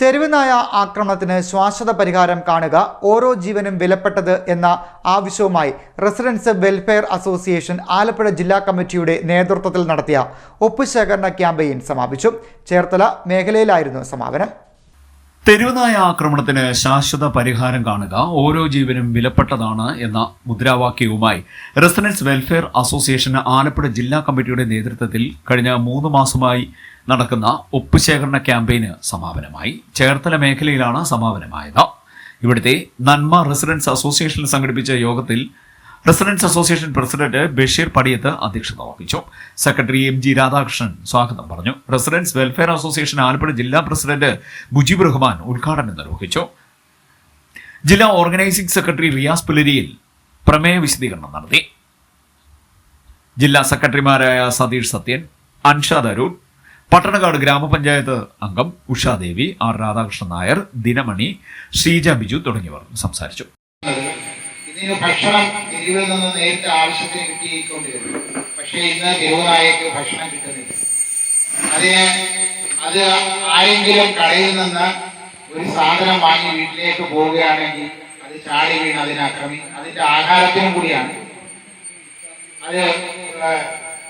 തെരുവുനായ ആക്രമണത്തിന് ശാശ്വത പരിഹാരം കാണുക ഓരോ ജീവനും വിലപ്പെട്ടത് എന്ന ആവശ്യവുമായി റെസിഡൻസ് വെൽഫെയർ അസോസിയേഷൻ ആലപ്പുഴ ജില്ലാ കമ്മിറ്റിയുടെ നേതൃത്വത്തിൽ നടത്തിയ ഒപ്പുശേഖരണ ക്യാമ്പയിൻ സമാപിച്ചു. ചേർത്തല മേഖലയിലായിരുന്നു സമാപനം. തെരുവുനായ ആക്രമണത്തിന് ശാശ്വത പരിഹാരം കാണുക ഓരോ ജീവനും വിലപ്പെട്ടതാണ് എന്ന മുദ്രാവാക്യവുമായി റെസിഡൻസ് വെൽഫെയർ അസോസിയേഷൻ ആലപ്പുഴ ജില്ലാ കമ്മിറ്റിയുടെ നേതൃത്വത്തിൽ കഴിഞ്ഞ മൂന്ന് മാസമായി നടക്കുന്ന ഒപ്പുശേഖരണ ക്യാമ്പയിന് സമാപനമായി. ചേർത്തല മേഖലയിലാണ് സമാപനമായത്. ഇവിടുത്തെ നന്മ റെസിഡൻസ് അസോസിയേഷൻ സംഘടിപ്പിച്ച യോഗത്തിൽ residents association president Basheer Padiyath അധ്യക്ഷത വഹിച്ചു. സെക്രട്ടറി എം ജി രാധാകൃഷ്ണൻ സ്വാഗതം പറഞ്ഞു. റെസിഡൻസ് വെൽഫെയർ അസോസിയേഷൻ ആലപ്പുഴ ജില്ലാ പ്രസിഡന്റ് മുജീബ് റഹ്മാൻ ഉദ്ഘാടനം നിർവഹിച്ചു. ജില്ലാ ഓർഗനൈസിംഗ് സെക്രട്ടറി റിയാസ് പുലരിയിൽ പ്രമേയ വിശദീകരണം നടത്തി. ജില്ലാ സെക്രട്ടറിമാരായ സതീഷ് സത്യൻ അൻഷാദ് അരൂർ പട്ടണക്കാട് ഗ്രാമപഞ്ചായത്ത് അംഗം ഉഷാദേവി ആർ രാധാകൃഷ്ണൻ നായർ ദിനമണി ശ്രീജ ബിജു തുടങ്ങിയവർ സംസാരിച്ചു. ഇതിന് ഭക്ഷണം എരിവിൽ നിന്ന് നേരിട്ട് ആവശ്യത്തിന് കിട്ടിക്കൊണ്ടിരുന്നു. പക്ഷേ ഇന്ന് തെരുവുനായക്ക് ഭക്ഷണം കിട്ടുന്നില്ല. അതിന് അത് ആരെങ്കിലും കടയിൽ നിന്ന് ഒരു സാധനം വാങ്ങി വീട്ടിലേക്ക് പോവുകയാണെങ്കിൽ അത് ചാടി വീണ് അതിനെ ആക്രമി അതിന്റെ ആഹാരത്തിനും കൂടിയാണ്. അത്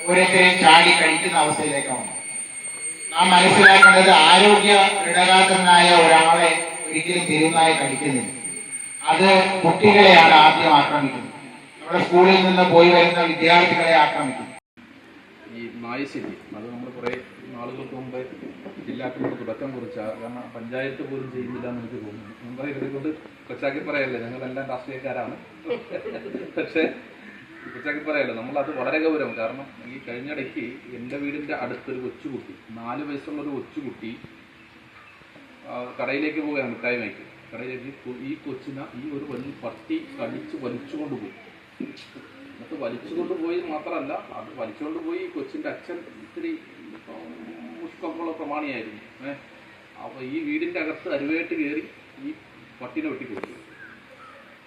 ഓരോരുത്തരെയും ചാടി കഴിക്കുന്ന അവസ്ഥയിലേക്കാണ്. നാം മനസ്സിലാക്കേണ്ടത് ആരോഗ്യ ദൃഢഗാത്രനായ ഒരാളെ ഒരിക്കലും തെരുവുനായ കഴിക്കുന്നില്ല അത് കുട്ടികളെയാണ് ആദ്യം ആക്രമിക്കുന്നത് നമ്മുടെ സ്കൂളിൽ നിന്ന് പോയി വരുന്ന വിദ്യാർത്ഥികളെ ആക്രമിക്കുന്നു. ഈ നായശ്ശേരി അത് നമ്മൾ കുറേ നാളുകൾക്ക് മുമ്പ് ജില്ലാ കമ്മിറ്റി തുടക്കം കുറിച്ച കാരണം പഞ്ചായത്ത് പോലും ചെയ്യുന്നില്ല എന്ന് എനിക്ക് തോന്നുന്നു. മുമ്പ് ഇതുകൊണ്ട് കൊച്ചാക്കി പറയല്ലേ ഞങ്ങളെല്ലാം രാഷ്ട്രീയക്കാരാണ്. പക്ഷേ കൊച്ചാക്കി പറയല്ലോ നമ്മളത് വളരെ ഗൗരവം. കാരണം ഈ കഴിഞ്ഞിടയ്ക്ക് എന്റെ വീടിന്റെ അടുത്തൊരു കൊച്ചുകുട്ടി നാല് വയസ്സുള്ള ഒരു കൊച്ചുകുട്ടി കടയിലേക്ക് പോവുകയാണ് മിഠായി വാങ്ങിക്കും കടയിലേക്ക് കൊ- ഈ കൊച്ചിനെ ഈ ഒരു വലിയ പട്ടി കടിച്ച് വലിച്ചുകൊണ്ട് പോയി. എന്നിട്ട് വലിച്ചുകൊണ്ട് പോയി മാത്രമല്ല അത് വലിച്ചുകൊണ്ട് പോയി കൊച്ചിന്റെ അച്ഛൻ ഇത്തിരി മുഷ്കൊള്ള പ്രമാണിയായിരുന്നു. ഏഹ് അപ്പോൾ ഈ വീടിന്റെ അകത്ത് അരുവേട്ട് കയറി ഈ പട്ടിനെ വെട്ടിക്കൊടുത്തു.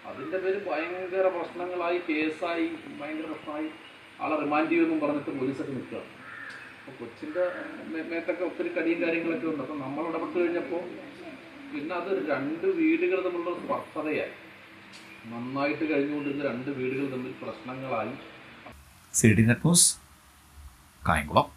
അതിന്റെ പേര് ഭയങ്കര പ്രശ്നങ്ങളായി കേസായി ഭയങ്കര പ്രശ്നമായി. ആളെ റിമാൻഡ് ചെയ്യുമെന്നും പറഞ്ഞിട്ട് പോലീസൊക്കെ നിൽക്കുക അപ്പോൾ കൊച്ചിന്റെ മേത്തൊക്കെ ഒത്തിരി കടിയും കാര്യങ്ങളൊക്കെ ഉണ്ട്. അപ്പോൾ നമ്മൾ ഇടപെട്ട് കഴിഞ്ഞപ്പോൾ പിന്നെ അത് രണ്ട് വീടുകൾ തമ്മിലുള്ള സ്പർദ്ധതയായി നന്നായിട്ട് കഴിഞ്ഞുകൊണ്ടിരുന്ന രണ്ട് വീടുകൾ തമ്മിൽ പ്രശ്നങ്ങളായി. C D net news Kayamkulam.